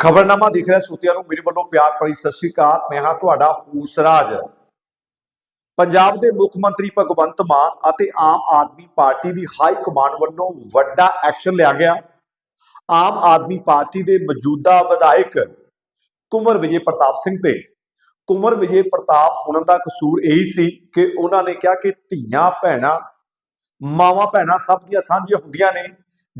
ਖਬਰਨਾਮਾ ਦੇਖ ਰਿਹਾ ਸੂਤਿਆਂ ਨੂੰ, ਮੇਰੇ ਵੱਲੋਂ ਪਿਆਰ ਭਰੀ ਸਤਿ ਸ਼੍ਰੀ ਅਕਾਲ। ਮੈਂ ਹਾਂ ਤੁਹਾਡਾ ਫੂਸਰਾਜ ਪੰਜਾਬ ਦੇ ਮੁੱਖ ਮੰਤਰੀ ਭਗਵੰਤ ਮਾਨ ਅਤੇ ਆਮ ਆਦਮੀ ਪਾਰਟੀ ਦੀ ਹਾਈ ਕਮਾਂਡ ਵੱਲੋਂ ਵੱਡਾ ਐਕਸ਼ਨ ਲਿਆ ਗਿਆ। ਆਮ ਆਦਮੀ ਪਾਰਟੀ ਦੇ ਮੌਜੂਦਾ ਵਿਧਾਇਕ ਕੁਮਰ ਵਿਜੇ ਪ੍ਰਤਾਪ ਸਿੰਘ ਤੇ। ਕੁਮਰ ਵਿਜੇ ਪ੍ਰਤਾਪ ਹੁਣਾਂ ਦਾ ਕਸੂਰ ਇਹੀ ਸੀ ਕਿ ਉਹਨਾਂ ਨੇ ਕਿਹਾ ਕਿ ਧੀਆਂ, ਭੈਣਾਂ ਮਾਵਾਂ ਭੈਣਾਂ ਸਭ ਦੀਆਂ ਸਾਂਝੀਆਂ ਹੁੰਦੀਆਂ ਨੇ।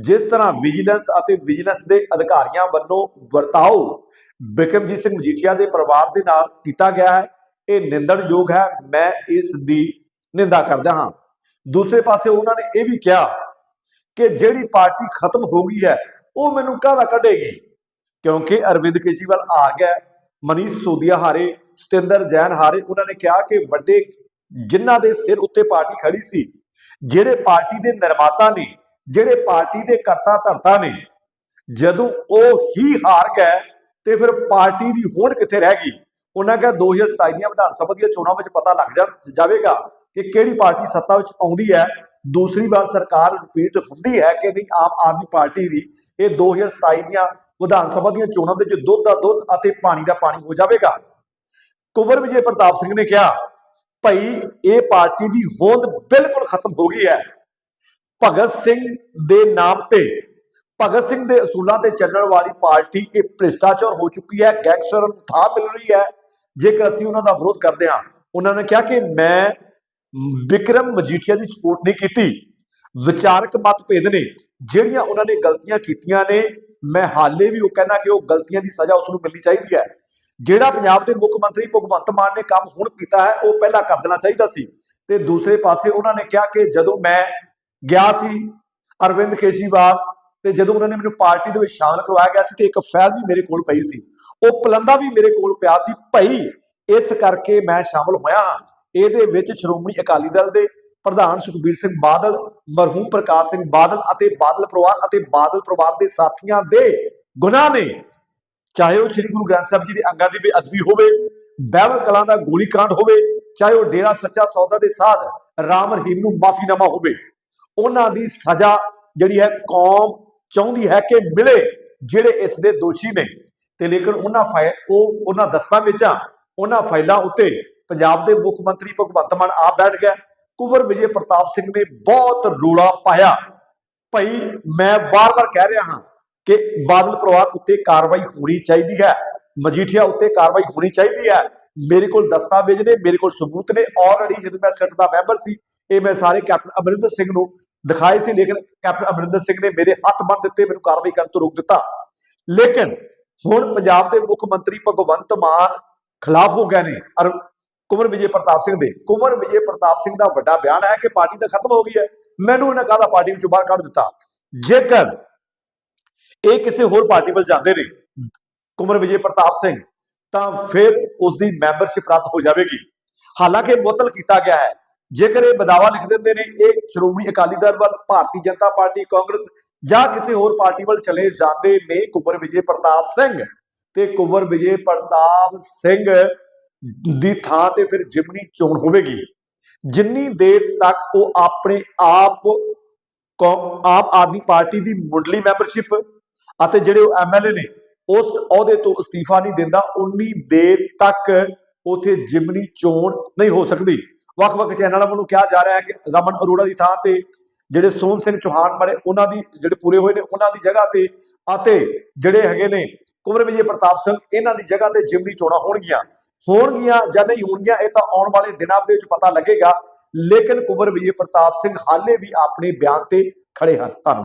ਜਿਸ ਤਰ੍ਹਾਂ ਵਿਜੀਲੈਂਸ ਅਤੇ ਵਿਜੀਲੈਂਸ ਦੇ ਅਧਿਕਾਰੀਆਂ ਵੱਲੋਂ ਵਰਤਾਓ ਬਿਕਰਮਜੀਤ ਸਿੰਘ ਮਜੀਠੀਆ ਦੇ ਪਰਿਵਾਰ ਦੇ ਨਾਲ ਕੀਤਾ ਗਿਆ ਹੈ। ਇਹ ਨਿੰਦਣਯੋਗ ਹੈ। ਮੈਂ ਇਸ ਦੀ ਨਿੰਦਾ ਕਰਦਾ ਹਾਂ। ਦੂਸਰੇ ਪਾਸੇ ਉਹਨਾਂ ਨੇ ਇਹ ਵੀ ਕਿਹਾ ਕਿ ਜਿਹੜੀ ਪਾਰਟੀ ਖਤਮ ਹੋ ਗਈ ਹੈ, ਉਹ ਮੈਨੂੰ ਕਾਹਦਾ ਕੱਢੇਗੀ? ਕਿਉਂਕਿ ਅਰਵਿੰਦ ਕੇਜਰੀਵਾਲ ਆ ਗਿਆ। ਮਨੀਸ਼ ਸੋਦੀਆ ਹਾਰੇ, ਸਤਿੰਦਰ ਜੈਨ ਹਾਰੇ। ਉਹਨਾਂ ਨੇ ਕਿਹਾ ਕਿ ਵੱਡੇ ਜਿਨ੍ਹਾਂ ਦੇ ਸਿਰ ਉੱਤੇ ਪਾਰਟੀ ਖੜੀ ਸੀ ਜਿਹੜੇ ਪਾਰਟੀ ਦੇ ਨਿਰਮਾਤਾ ਨੇ, ਜਿਹੜੇ ਪਾਰਟੀ ਦੇ ਕਰਤਾ ਧਰਤਾ ਨੇ, ਜਦੋਂ ਉਹ ਹੀ ਹਾਰ ਗਏ ਤੇ ਫਿਰ ਪਾਰਟੀ ਦੀ ਹੋਂਦ ਕਿੱਥੇ ਰਹਿ ਗਈ? ਉਹਨਾਂ ਕਿਹਾ 2027 ਦੀਆਂ ਵਿਧਾਨ ਸਭਾ ਦੀਆਂ ਚੋਣਾਂ ਵਿੱਚ ਪਤਾ ਲੱਗ ਜਾਵੇਗਾ ਕਿ ਕਿਹੜੀ ਪਾਰਟੀ ਸੱਤਾ ਵਿੱਚ ਆਉਂਦੀ ਹੈ। ਦੂਸਰੀ ਵਾਰ ਸਰਕਾਰ ਰਿਪੀਟ ਹੁੰਦੀ ਹੈ ਕਿ ਨਹੀਂ ਆਮ ਆਦਮੀ ਪਾਰਟੀ ਦੀ। ਇਹ 2027 ਦੀਆਂ ਵਿਧਾਨ ਸਭਾ ਦੀਆਂ ਚੋਣਾਂ ਦੇ ਵਿੱਚ ਦੁੱਧ ਦਾ ਦੁੱਧ ਅਤੇ ਪਾਣੀ ਦਾ ਪਾਣੀ ਹੋ ਜਾਵੇਗਾ। ਕੁਵਰ ਵਿਜੇ ਪ੍ਰਤਾਪ ਸਿੰਘ ਨੇ ਕਿਹਾ ਭਈ ਇਹ ਪਾਰਟੀ ਦੀ ਹੋਂਦ ਬਿਲਕੁਲ ਖਤਮ ਹੋ ਗਈ ਹੈ। ਭਗਤ ਸਿੰਘ ਦੇ ਨਾਮ ਤੇ, ਭਗਤ ਸਿੰਘ ਦੇ ਅਸੂਲਾਂ ਤੇ ਚੱਲਣ ਵਾਲੀ ਪਾਰਟੀ ਇਹ ਭ੍ਰਿਸ਼ਟਾਚਾਰ ਹੋ ਚੁੱਕੀ ਹੈ, ਗੈਂਗਸਟਰ ਨੂੰ ਥਾਂ ਮਿਲ ਰਹੀ ਹੈ। ਜੇਕਰ ਅਸੀਂ ਉਹਨਾਂ ਦਾ ਵਿਰੋਧ ਕਰਦੇ ਹਾਂ, ਉਹਨਾਂ ਨੇ ਕਿਹਾ ਕਿ ਮੈਂ ਵਿਕਰਮ ਮਜੀਠੀਆ ਦੀ ਸਪੋਰਟ ਨਹੀਂ ਕੀਤੀ। ਵਿਚਾਰਕ ਮਤਭੇਦ ਨੇ, ਜਿਹੜੀਆਂ ਉਹਨਾਂ ਨੇ ਗਲਤੀਆਂ ਕੀਤੀਆਂ ਨੇ, ਮੈਂ ਹਾਲੇ ਵੀ ਉਹ ਕਹਿਣਾ ਕਿ ਉਹ ਗਲਤੀਆਂ ਦੀ ਸਜ਼ਾ ਉਸ ਨੂੰ ਮਿਲਣੀ ਚਾਹੀਦੀ ਹੈ। ਜਿਹੜਾ ਪੰਜਾਬ ਦੇ ਮੁੱਖ ਮੰਤਰੀ ਭਗਵੰਤ ਮਾਨ ਨੇ ਕੰਮ ਹੁਣ ਕੀਤਾ ਹੈ, ਉਹ ਪਹਿਲਾਂ ਕਰ ਦੇਣਾ ਚਾਹੀਦਾ ਸੀ। ਤੇ ਦੂਸਰੇ ਪਾਸੇ ਉਹਨਾਂ ਨੇ ਕਿਹਾ ਕਿ ਜਦੋਂ ਮੈਂ ਗਿਆ ਸੀ ਅਰਵਿੰਦ ਕੇਜਰੀਵਾਲ ਤੇ ਜਦੋਂ ਉਹਨਾਂ ਨੇ ਮੈਨੂੰ ਪਾਰਟੀ ਦੇ ਵਿੱਚ ਸ਼ਾਮਲ ਕਰਵਾਇਆ ਗਿਆ ਸੀ ਤੇ ਇੱਕ ਫਾਈਲ ਵੀ ਮੇਰੇ ਕੋਲ ਪਈ ਸੀ, ਉਹ ਪਲੰਦਾ ਵੀ ਮੇਰੇ ਕੋਲ ਪਿਆ ਸੀ, ਭਈ ਇਸ ਕਰਕੇ ਮੈਂ ਸ਼ਾਮਲ ਹੋਇਆ ਹਾਂ। ਇਹਦੇ ਵਿੱਚ ਸ਼੍ਰੋਮਣੀ ਅਕਾਲੀ ਦਲ ਦੇ ਪ੍ਰਧਾਨ ਸੁਖਬੀਰ ਸਿੰਘ ਬਾਦਲ, ਮਰਹੂਮ ਪ੍ਰਕਾਸ਼ ਸਿੰਘ ਬਾਦਲ ਅਤੇ ਬਾਦਲ ਪਰਿਵਾਰ ਅਤੇ ਬਾਦਲ ਪਰਿਵਾਰ ਦੇ ਸਾਥੀਆਂ ਦੇ ਗੁਨਾਹ ਨੇ ਚਾਹੇ ਉਹ ਸ੍ਰੀ ਗੁਰੂ ਗ੍ਰੰਥ ਸਾਹਿਬ ਜੀ ਦੇ ਅੰਗਾਂ ਦੀ ਬੇਅਦਬੀ ਹੋਵੇ ਬਹਿਬਲ ਕਲਾਂ ਦਾ ਗੋਲੀकांड ਹੋਵੇ, ਚਾਹੇ ਉਹ ਡੇਰਾ ਸੱਚਾ ਸੌਦਾ ਦੇ ਸਾਧ ਰਾਮ ਰਹੀਮ ਨੂੰ ਮਾਫੀਨਾਮਾ ਹੋਵੇ, ਉਹਨਾਂ ਦੀ ਸਜ਼ਾ ਜਿਹੜੀ ਹੈ ਕੌਮ ਚਾਹੁੰਦੀ ਹੈ ਕਿ ਮਿਲੇ, ਜਿਹੜੇ ਇਸ ਦੇ ਦੋਸ਼ੀ ਨੇ। ਤੇ ਲੇਕਿਨ ਉਹਨਾਂ ਫਾਈਲ ਉਹ ਉਹਨਾਂ ਦਸਤਾਵੇਜ਼ਾਂ ਉਹਨਾਂ ਫਾਈਲਾਂ ਉੱਤੇ ਪੰਜਾਬ ਦੇ ਮੁੱਖ ਮੰਤਰੀ ਭਗਵੰਤ ਮਾਨ ਆਪ ਬੈਠ ਗਿਆ। ਕੁਵਰ ਵਿਜੇ ਪ੍ਰਤਾਪ ਸਿੰਘ ਨੇ ਬਹੁਤ ਰੋਲਾ ਪਾਇਆ। ਭਾਈ ਮੈਂ ਵਾਰ-ਵਾਰ ਕਹਿ ਰਿਹਾ ਹਾਂ ਕਿ ਬਾਦਲ ਪਰਿਵਾਰ ਉੱਤੇ ਕਾਰਵਾਈ ਹੋਣੀ ਚਾਹੀਦੀ ਹੈ, ਮਜੀਠੀਆ ਉੱਤੇ ਕਾਰਵਾਈ ਹੋਣੀ ਚਾਹੀਦੀ ਹੈ। ਮੇਰੇ ਕੋਲ ਦਸਤਾਵੇਜ਼ ਨੇ, ਮੇਰੇ ਕੋਲ ਸਬੂਤ ਨੇ ਆਲਰੇਡੀ ਜਦੋਂ ਮੈਂ ਸਿੱਟ ਦਾ ਮੈਂਬਰ ਸੀ, ਇਹ ਮੈਂ ਸਾਰੇ ਕੈਪਟਨ ਅਮਰਿੰਦਰ ਸਿੰਘ ਨੂੰ ਦਿਖਾਏ ਸੀ, ਲੇਕਿਨ ਕੈਪਟਨ ਅਮਰਿੰਦਰ ਸਿੰਘ ਨੇ ਮੇਰੇ ਹੱਥ ਬੰਨ ਦਿੱਤੇ, ਮੈਨੂੰ ਕਾਰਵਾਈ ਕਰਨ ਤੋਂ ਰੋਕ ਦਿੱਤਾ। ਲੇਕਿਨ ਹੁਣ ਪੰਜਾਬ ਦੇ ਮੁੱਖ ਮੰਤਰੀ ਭਗਵੰਤ ਮਾਨ ਖਿਲਾਫ ਹੋ ਗਏ ਨੇ। ਔਰ ਕੁਮਰ ਵਿਜੇ ਪ੍ਰਤਾਪ ਸਿੰਘ ਦੇ। ਕੁਮਰ ਵਿਜੇ ਪ੍ਰਤਾਪ ਸਿੰਘ ਦਾ ਵੱਡਾ ਬਿਆਨ ਹੈ ਕਿ ਪਾਰਟੀ ਤਾਂ ਖਤਮ ਹੋ ਗਈ ਹੈ। ਮੈਨੂੰ ਇਹਨਾਂ ਕਾਹਦਾ ਪਾਰਟੀ ਵਿੱਚੋਂ ਬਾਹਰ ਕੱਢ ਦਿੱਤਾ? ਜੇਕਰ ਇਹ ਕਿਸੇ ਹੋਰ ਪਾਰਟੀ ਵੱਲ ਜਾਂਦੇ ਨੇ ਕੁਮਰ ਵਿਜੇ ਪ੍ਰਤਾਪ ਸਿੰਘ ਤਾਂ ਫਿਰ ਉਸ ਦੀ ਮੈਂਬਰਸ਼ਿਪ ਰੱਦ ਹੋ ਜਾਵੇਗੀ। ਹਾਲਾਂਕਿ ਮੁਅੱਤਲ ਕੀਤਾ ਗਿਆ ਹੈ ਜੇਕਰ ਇਹ ਬਦਾਵਾ ਲਿਖ ਦਿੰਦੇ ਨੇ ਇਹ ਸ਼੍ਰੋਮਣੀ ਅਕਾਲੀ ਦਲ ਵੱਲ ਭਾਰਤੀ ਜਨਤਾ ਪਾਰਟੀ ਕਾਂਗਰਸ ਜਾਂ ਕਿਸੇ ਹੋਰ ਪਾਰਟੀ ਵੱਲ ਚਲੇ ਜਾਂਦੇ ਨੇ ਕੁਮਰ ਵਿਜੇ ਪ੍ਰਤਾਪ ਸਿੰਘ। ਤੇ ਕੁਮਰ ਵਿਜੇ ਪ੍ਰਤਾਪ ਸਿੰਘ ਦੀ ਥਾਂ ਤੇ ਫਿਰ ਜਿਮਨੀ ਚੋਣ ਹੋਵੇਗੀ। ਜਿੰਨੀ ਦੇਰ ਤੱਕ ਉਹ ਆਪਣੇ ਆਪ ਆਮ ਆਦਮੀ ਪਾਰਟੀ ਦੀ ਮੁੱਢਲੀ ਮੈਂਬਰਸ਼ਿਪ ਅਤੇ ਜਿਹੜੇ ਉਹ ਐਮਐਲਏ ਨੇ, ਉਸ ਅਹੁਦੇ ਤੋਂ ਅਸਤੀਫਾ ਨਹੀਂ ਦਿੰਦਾ, ਉਨੀ ਦੇਰ ਤੱਕ ਉਥੇ ਜਿਮਨੀ ਚੋਣ ਨਹੀਂ ਹੋ ਸਕਦੀ। ਵੱਖ-ਵੱਖ ਚੈਨਲਾਂ ਵੱਲੋਂ ਕਿਹਾ ਜਾ ਰਿਹਾ ਹੈ ਕਿ ਰਮਨ ਅਰੋੜਾ ਦੀ ਥਾਂ ਤੇ ਜਿਹੜੇ ਸੋਮ ਸਿੰਘ ਚੌਹਾਨ ਮਰੇ, ਉਹਨਾਂ ਦੀ, ਜਿਹੜੇ ਪੂਰੇ ਹੋਏ ਨੇ, ਉਹਨਾਂ ਦੀ ਜਗ੍ਹਾ ਤੇ ਅਤੇ ਜਿਹੜੇ ਹੈਗੇ ਨੇ ਕੁੰਵਰ ਵਿਜੇ ਪ੍ਰਤਾਪ ਸਿੰਘ, ਇਹਨਾਂ ਦੀ ਜਗ੍ਹਾ ਤੇ ਜਿਮਨੀ ਚੋਣਾਂ ਹੋਣਗੀਆਂ। ਹੋਣਗੀਆਂ ਜਾਂ ਨਹੀਂ ਹੋਣਗੀਆਂ, ਇਹ ਤਾਂ ਆਉਣ ਵਾਲੇ ਦਿਨਾਂ ਦੇ ਵਿੱਚ ਪਤਾ ਲੱਗੇਗਾ। ਲੇਕਿਨ ਕੁੰਵਰ ਵਿਜੇ ਪ੍ਰਤਾਪ ਸਿੰਘ ਹਾਲੇ ਵੀ ਆਪਣੇ ਬਿਆਨ ਤੇ ਖੜੇ ਹਨ। ਧੰਨਵਾਦ।